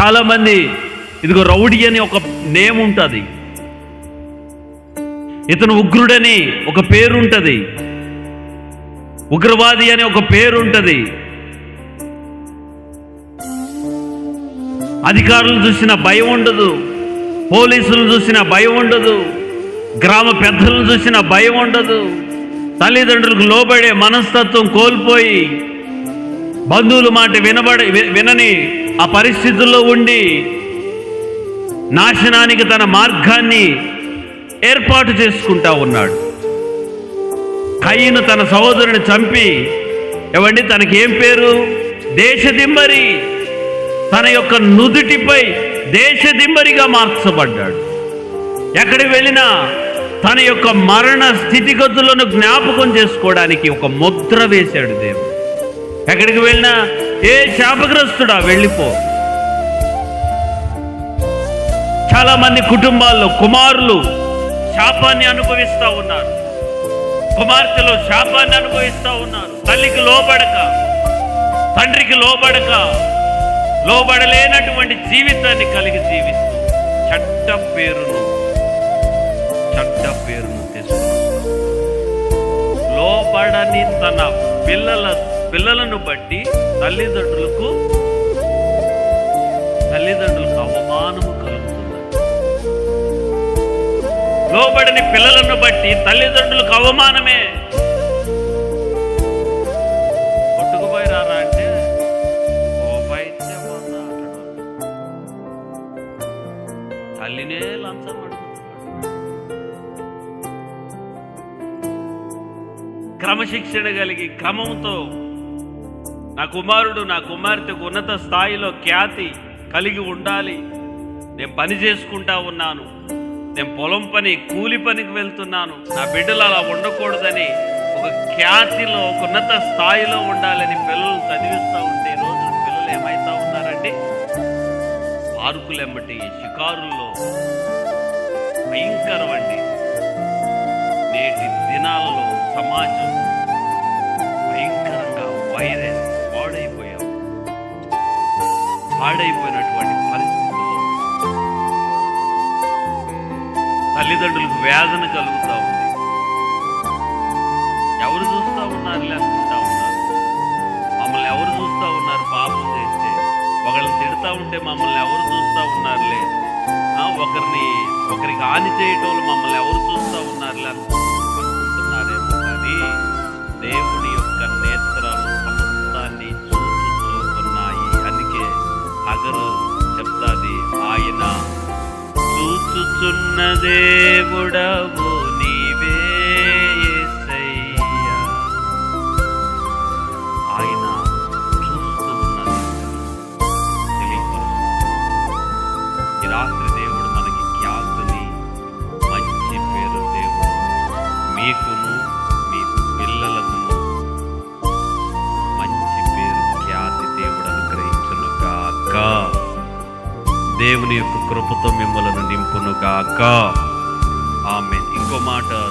చాలామంది ఇదిగో రౌడీ అని ఒక నేమ్ ఉంటుంది. ఇతను ఉగ్రుడని ఒక పేరు ఉంటుంది. ఉగ్రవాది అని ఒక పేరు ఉంటుంది. అధికారులు చూసిన భయం ఉండదు. పోలీసులు చూసిన భయం ఉండదు. గ్రామ పెద్దలను చూసిన భయం ఉండదు. తల్లిదండ్రులకు లోబడే మనస్తత్వం కోల్పోయి బంధువుల మాట వినబడి వినని ఆ పరిస్థితుల్లో ఉండి నాశనానికి తన మార్గాన్ని ఏర్పాటు చేసుకుంటా ఉన్నాడు. కయ్యను తన సహోదరుని చంపి ఏవండి తనకి ఏం పేరు? దేశదింబరి. తన యొక్క నుదుటిపై దేశదింబరిగా మార్చబడ్డాడు. ఎక్కడికి వెళ్ళినా తన యొక్క మరణ స్థితిగతులను జ్ఞాపకం చేసుకోవడానికి ఒక ముద్ర వేశాడు దేవుడు. ఎక్కడికి వెళ్ళినా? ఏ శాపగ్రస్తుడా? వెళ్ళిపో. చాలా మంది కుటుంబాల్లో కుమారులు శాపాన్ని అనుభవిస్తూ ఉన్నారు. కుమార్తెలు శాపాన్ని అనుభవిస్తూ ఉన్నారు. తల్లికి లోబడక తండ్రికి లోబడక లోబడలేనటువంటి జీవితాన్ని కలిగి జీవిస్తూ చట్ట పేరును చట్ట పేరును తెచ్చుకున్నారు లోబడని తన పిల్లల పిల్లలను బట్టి తల్లిదండ్రులకు తల్లిదండ్రులకు అవమానము కలుగుతుంది. లోబడని పిల్లలను బట్టి తల్లిదండ్రులకు అవమానమే. కొట్టుకుపోయి రారా అంటే? తల్లినే లంచం క్రమశిక్షణ కలిగి క్రమంతో నా కుమారుడు నా కుమార్తెకు ఉన్నత స్థాయిలో ఖ్యాతి కలిగి ఉండాలి. నేను పని చేసుకుంటా ఉన్నాను. నేను పొలం పని కూలి పనికి వెళ్తున్నాను. నా బిడ్డలు అలా ఉండకూడదని ఒక ఖ్యాతిలో ఒక ఉన్నత స్థాయిలో ఉండాలని పిల్లలు చదివిస్తూ ఉంటే రోజు పిల్లలు ఏమైతా ఉన్నారంటే పార్కులెమ్మటి షికారుల్లో భయంకరమండి. నేటి దినాలలో సమాజం భయంకరంగా వైరస్ పాడైపోయినటువంటి పరిస్థితుల్లో తల్లిదండ్రులకు వేదన కలుగుతూ ఉంది. ఎవరు చూస్తూ ఉన్నారు అనుకుంటా ఉన్నారు? మమ్మల్ని ఎవరు చూస్తూ ఉన్నారు పాపం చేస్తే? ఒకళ్ళని తిడతా ఉంటే మమ్మల్ని ఎవరు చూస్తూ ఉన్నారులే? ఒకరిని ఒకరికి హాని చేయటం మమ్మల్ని ఎవరు చూస్తూ ఉన్నారులే లేకపోతే అనుకుంటున్నారేమో కానీ దేవుని యొక్క చూచుచున్న దేవుడవు. దేవుని యొక్క కృపతో మిమ్మలను నింపునుగాక. ఆమె ఇంకో మాట